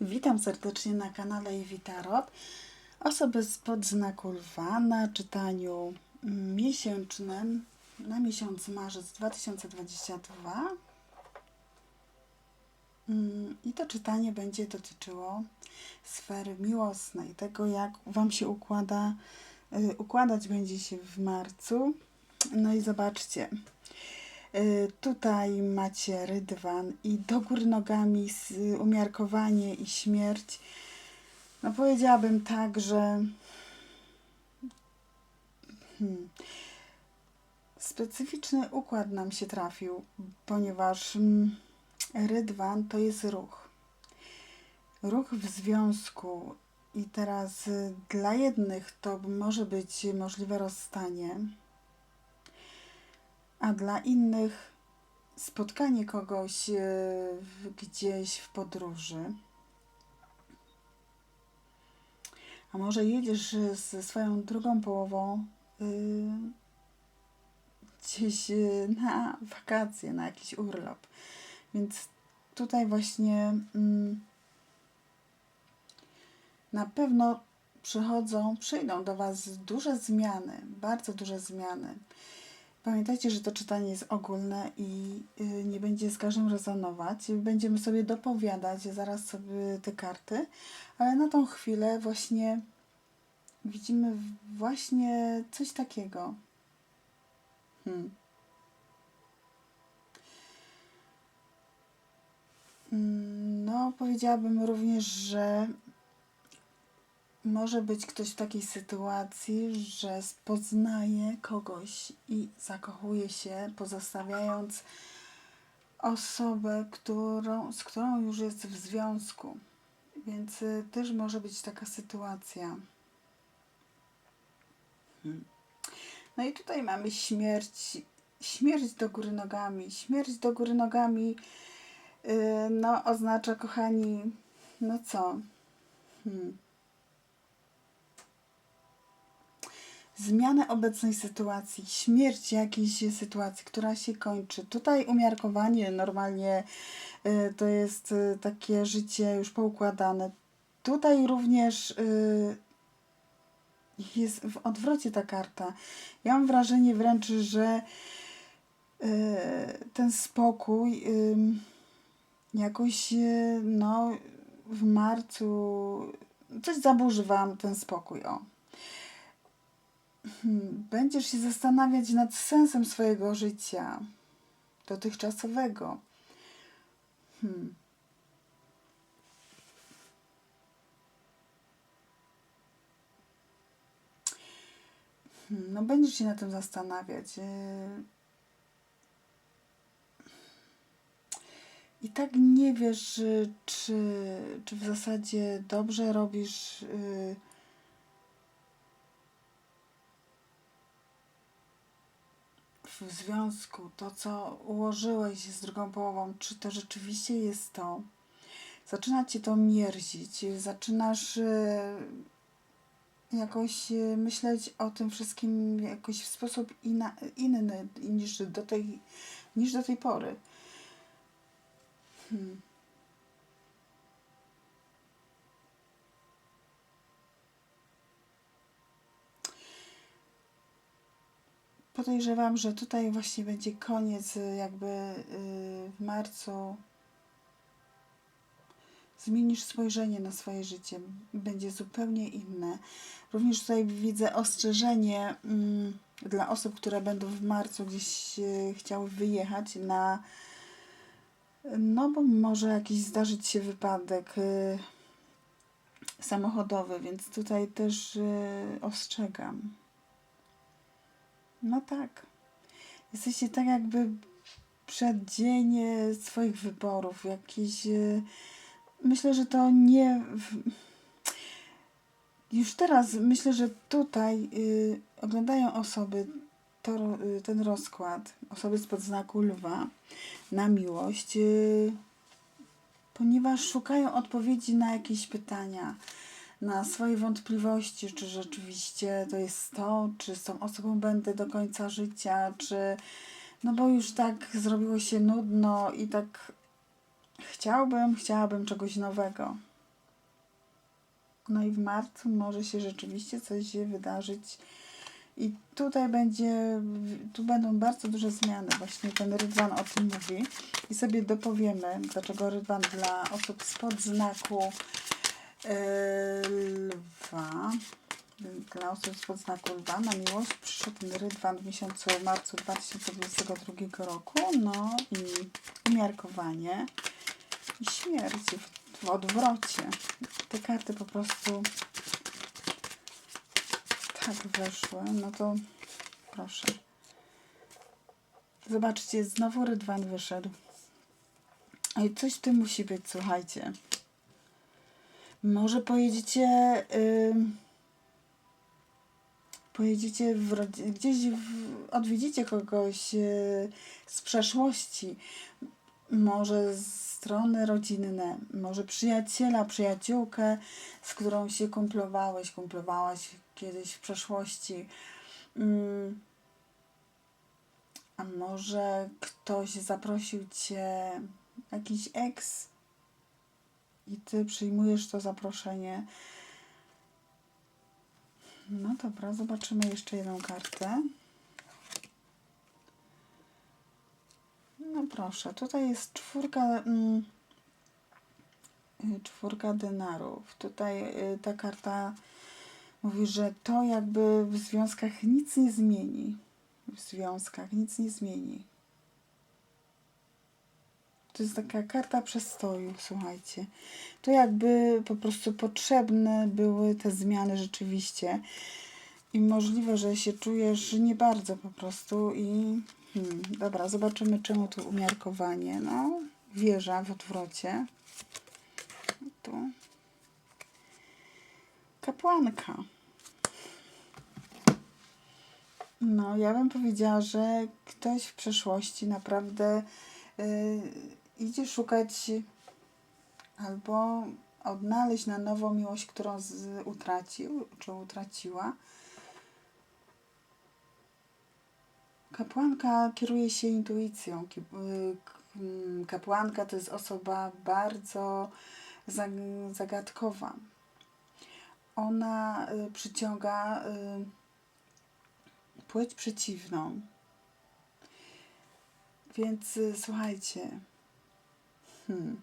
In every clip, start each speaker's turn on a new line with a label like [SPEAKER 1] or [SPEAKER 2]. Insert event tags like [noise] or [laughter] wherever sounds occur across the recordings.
[SPEAKER 1] Witam serdecznie na kanale Ewi Tarot. Osoby spod znaku lwa na czytaniu miesięcznym na miesiąc marzec 2022. Mm, I to czytanie będzie dotyczyło sfery miłosnej, tego jak Wam się układa, y, układać będzie się w marcu. No i zobaczcie, Tutaj macie rydwan i do góry nogami umiarkowanie i śmierć. No powiedziałabym tak, że hmm, specyficzny układ nam się trafił, ponieważ mm, rydwan to jest ruch. Ruch w związku i teraz y, dla jednych to może być możliwe rozstanie, a dla innych spotkanie kogoś e, gdzieś w podróży. A może jedziesz e, ze swoją drugą połową y, gdzieś e, na wakacje, na jakiś urlop. Więc tutaj właśnie mm, na pewno przychodzą, przyjdą do Was duże zmiany, bardzo duże zmiany. Pamiętajcie, że to czytanie jest ogólne i y, nie będzie z każdym rezonować. Będziemy sobie dopowiadać zaraz sobie te karty, ale na tą chwilę właśnie widzimy właśnie coś takiego. Hmm. Mm, No, powiedziałabym również, że może być ktoś w takiej sytuacji, że poznaje kogoś i zakochuje się, pozostawiając osobę, którą, z którą już jest w związku. Więc y, też może być taka sytuacja. Hmm. No i tutaj mamy śmierć, śmierć do góry nogami. Śmierć do góry nogami, yy, no oznacza, kochani, no co? Hmm. Zmianę obecnej sytuacji, śmierć jakiejś sytuacji, która się kończy. Tutaj umiarkowanie normalnie y, to jest y, takie życie już poukładane. Tutaj również y, jest w odwrocie ta karta. Ja mam wrażenie wręcz, że ten spokój jakoś no w marcu coś zaburzy wam ten spokój. O. Hmm, Będziesz się zastanawiać nad sensem swojego życia dotychczasowego. Hmm. Hmm, No, będziesz się nad tym zastanawiać. Yy. I tak nie wiesz, y, czy, czy w zasadzie dobrze robisz. yy, w związku, to co ułożyłeś z drugą połową, czy to rzeczywiście jest to? Zaczyna cię to mierzić, zaczynasz e, jakoś e, myśleć o tym wszystkim jakoś w sposób inna, inny niż do tej, niż do tej pory. Hmm. Podejrzewam, że tutaj właśnie będzie koniec, y, jakby y, w marcu zmienisz spojrzenie na swoje życie, będzie zupełnie inne. Również tutaj widzę ostrzeżenie mm, dla osób, które będą w marcu gdzieś y, chciały wyjechać na, no bo może jakiś zdarzyć się wypadek samochodowy, więc tutaj też ostrzegam. No tak. Jesteście tak jakby przed dzień e, swoich wyborów. Jakiś. e, Myślę, że to nie. Już teraz myślę, że tutaj y, oglądają osoby to, y, ten rozkład, osoby spod znaku lwa na miłość, y, ponieważ szukają odpowiedzi na jakieś pytania, na swoje wątpliwości, czy rzeczywiście to jest to, czy z tą osobą będę do końca życia, czy. No bo już tak zrobiło się nudno i tak chciałbym, chciałabym czegoś nowego. No i w marcu może się rzeczywiście coś wydarzyć. I tutaj będzie, tu będą bardzo duże zmiany. Właśnie ten rydwan o tym mówi. I sobie dopowiemy, dlaczego rydwan dla osób spod znaku lwa. Dla osób spod znaku lwa na miłość przyszedł rydwan w miesiącu marcu 2022 roku. No i umiarkowanie i śmierć w, w odwrocie. Te karty po prostu tak weszły, no to proszę. Zobaczcie, znowu rydwan wyszedł. I coś w tym musi być, słuchajcie. Może pojedziecie. Yy, pojedziecie w, gdzieś w, odwiedzicie kogoś yy, z przeszłości. Może strony rodzinne, może przyjaciela, przyjaciółkę, z którą się kumplowałeś, kumplowałaś kiedyś w przeszłości. Mm. A może ktoś zaprosił cię, jakiś ex, i ty przyjmujesz to zaproszenie. No dobra, zobaczymy jeszcze jedną kartę. No proszę, tutaj jest czwórka, mm, czwórka denarów. Tutaj y, ta karta mówi, że to jakby w związkach nic nie zmieni. W związkach nic nie zmieni. To jest taka karta przestoju, słuchajcie. To jakby po prostu potrzebne były te zmiany rzeczywiście. I możliwe, że się czujesz nie bardzo po prostu i hmm, dobra, zobaczymy czemu tu umiarkowanie. No, wieża w odwrocie. Tu. Kapłanka. No, ja bym powiedziała, że ktoś w przeszłości naprawdę y, idzie szukać albo odnaleźć na nowo miłość, którą z, utracił, czy utraciła. Kapłanka kieruje się intuicją. Y, mm, Kapłanka to jest osoba bardzo zag- zagadkowa. Ona y, przyciąga y, płeć przeciwną. Więc słuchajcie. Hmm.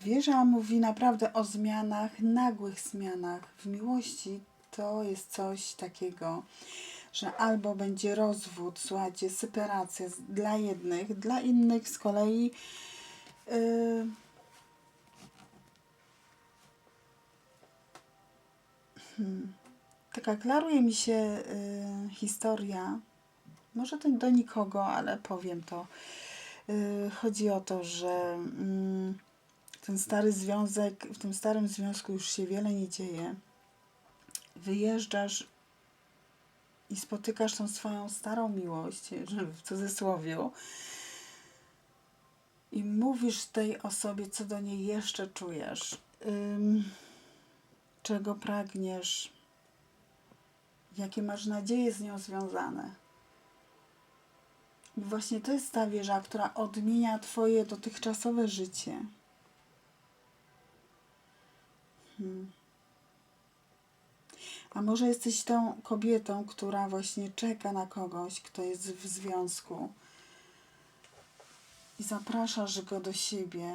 [SPEAKER 1] Wieża mówi naprawdę o zmianach, nagłych zmianach. W miłości to jest coś takiego, że albo będzie rozwód, słuchajcie, separacja dla jednych, dla innych z kolei. Yy, hmm, taka klaruje mi się y, historia, może to do nikogo, ale powiem to. Y, chodzi o to, że mm, ten stary związek, w tym starym związku już się wiele nie dzieje. Wyjeżdżasz i spotykasz tą swoją starą miłość, [laughs] w cudzysłowie, i mówisz tej osobie, co do niej jeszcze czujesz, czego pragniesz, jakie masz nadzieje z nią związane. Właśnie to jest ta wieża, która odmienia Twoje dotychczasowe życie. Hmm. A może jesteś tą kobietą, która właśnie czeka na kogoś, kto jest w związku i zapraszasz go do siebie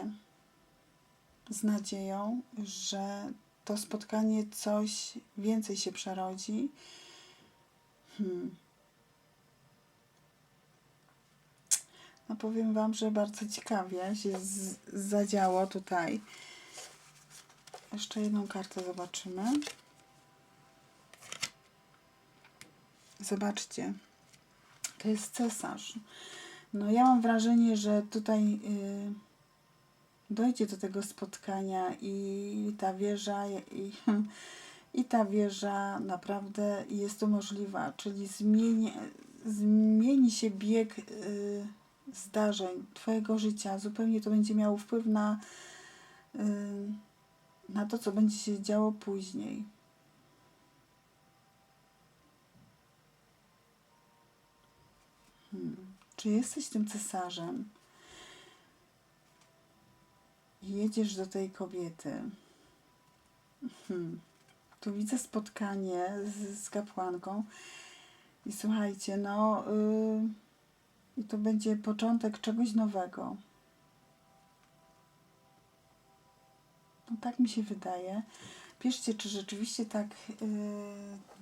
[SPEAKER 1] z nadzieją, że to spotkanie coś więcej się przerodzi. Hmm. No powiem Wam, że bardzo ciekawie się zadziało tutaj. Jeszcze jedną kartę zobaczymy. Zobaczcie, to jest cesarz. No ja mam wrażenie, że tutaj y, dojdzie do tego spotkania i ta wieża i, [laughs] i ta wieża naprawdę jest to możliwa, czyli zmieni, zmieni się bieg y, zdarzeń Twojego życia. Zupełnie to będzie miało wpływ na, y, na to, co będzie się działo później. Hmm. Czy jesteś tym cesarzem? Jedziesz do tej kobiety Hmm. Tu widzę spotkanie z, z kapłanką. I słuchajcie, no. Yy, I to będzie początek czegoś nowego. No tak mi się wydaje. Piszcie, czy rzeczywiście tak yy,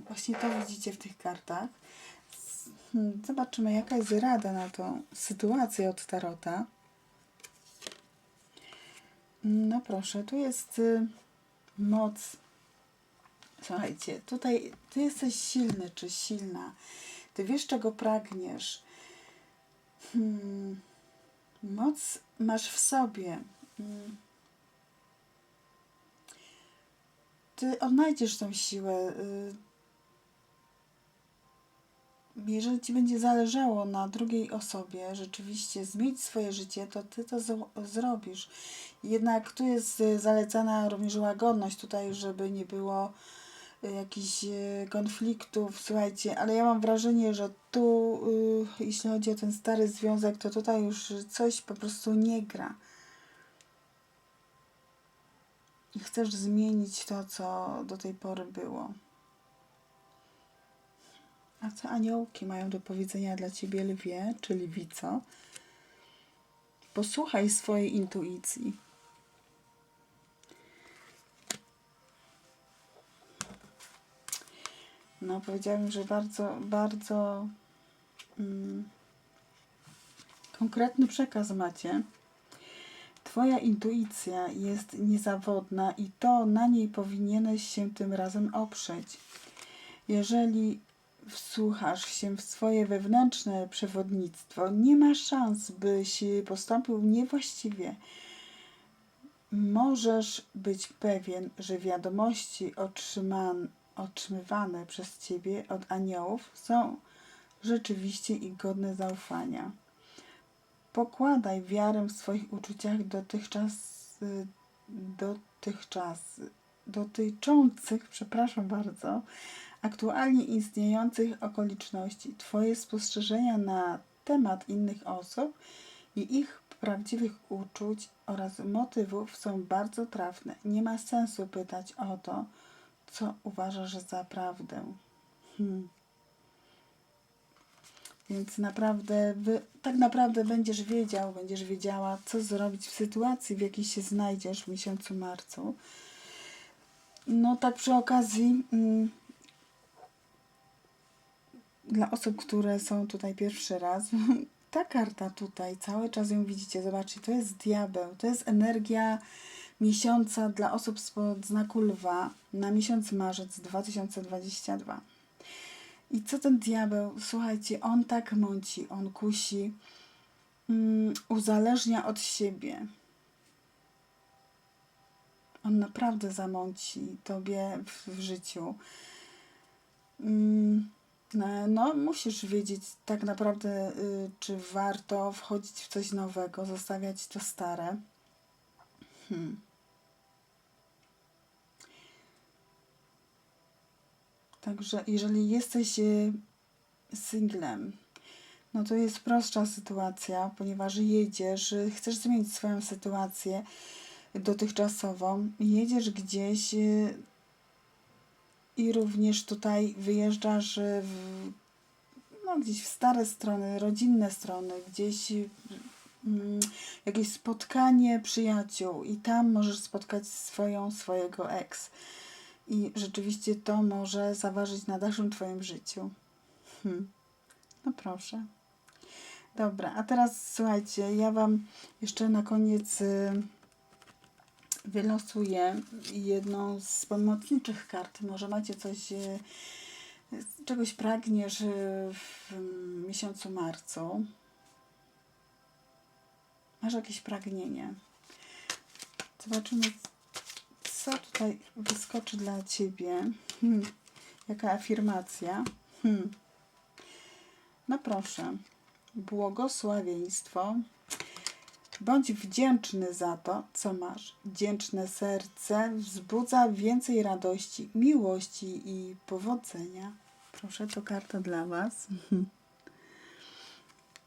[SPEAKER 1] właśnie to widzicie w tych kartach. Zobaczymy, jaka jest rada na tą sytuację od Tarota. No proszę, tu jest y, moc. Słuchajcie, tutaj ty jesteś silny czy silna. Ty wiesz, czego pragniesz. Hmm. Moc masz w sobie. Hmm. Ty odnajdziesz tą siłę. y, Jeżeli ci będzie zależało na drugiej osobie rzeczywiście zmienić swoje życie, to ty to zro- zrobisz. Jednak tu jest zalecana również łagodność tutaj, żeby nie było jakichś y, konfliktów. Słuchajcie, ale ja mam wrażenie, że tu, y, jeśli chodzi o ten stary związek, to tutaj już coś po prostu nie gra. Chcesz zmienić to, co do tej pory było. A co aniołki mają do powiedzenia dla ciebie, lwie, czy lwico? Posłuchaj swojej intuicji. No, powiedziałabym, że bardzo, bardzo mm, konkretny przekaz macie. Twoja intuicja jest niezawodna i to na niej powinieneś się tym razem oprzeć. Jeżeli wsłuchasz się w swoje wewnętrzne przewodnictwo, nie ma szans, byś postąpił niewłaściwie. Możesz być pewien, że wiadomości otrzyman, otrzymywane przez Ciebie od aniołów są rzeczywiście i godne zaufania. Pokładaj wiarę w swoich uczuciach dotychczas, y, dotychczas dotyczących, przepraszam bardzo, aktualnie istniejących okoliczności. Twoje spostrzeżenia na temat innych osób i ich prawdziwych uczuć oraz motywów są bardzo trafne. Nie ma sensu pytać o to, co uważasz za prawdę. Hmm. Więc naprawdę, wy, tak naprawdę będziesz wiedział, będziesz wiedziała, co zrobić w sytuacji, w jakiej się znajdziesz w miesiącu marcu. No tak przy okazji, mm, dla osób, które są tutaj pierwszy raz, [laughs] ta karta tutaj, cały czas ją widzicie, zobaczcie, to jest diabeł, to jest energia miesiąca dla osób spod znaku lwa na miesiąc marzec 2022. I co ten diabeł? Słuchajcie, on tak mąci, on kusi, mm, uzależnia od siebie. On naprawdę zamąci tobie w, w życiu. No, no, musisz wiedzieć tak naprawdę, y, czy warto wchodzić w coś nowego, zostawiać to stare. Hmm. Także jeżeli jesteś y, singlem, no to jest prostsza sytuacja, ponieważ jedziesz, y, chcesz zmienić swoją sytuację dotychczasową, jedziesz gdzieś y, i również tutaj wyjeżdżasz w, no, gdzieś w stare strony, rodzinne strony, gdzieś jakieś spotkanie przyjaciół i tam możesz spotkać swoją, swojego ex. I rzeczywiście to może zaważyć na dalszym Twoim życiu. Hmm. No proszę. Dobra, a teraz słuchajcie, ja Wam jeszcze na koniec y, wylosuję jedną z pomocniczych kart. Może macie coś, y, czegoś pragniesz y, w miesiącu marcu. Masz jakieś pragnienie. Zobaczymy, co tutaj wyskoczy dla Ciebie. Hmm. Jaka afirmacja. Hmm. No proszę. Błogosławieństwo. Bądź wdzięczny za to, co masz. Wdzięczne serce wzbudza więcej radości, miłości i powodzenia. Proszę, to karta dla Was.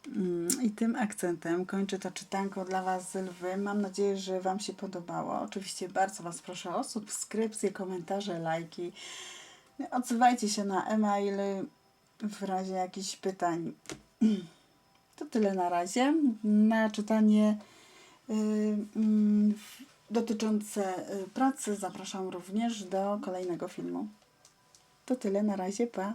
[SPEAKER 1] Mm, I tym akcentem kończę to czytanko dla Was z Lwy. Mam nadzieję, że Wam się podobało. Oczywiście bardzo Was proszę o subskrypcje, komentarze, lajki. Odzywajcie się na e-mail w razie jakichś pytań. [clears throat] To tyle na razie. Na czytanie y, mm, dotyczące y, pracy zapraszam również do kolejnego filmu. To tyle na razie, pa.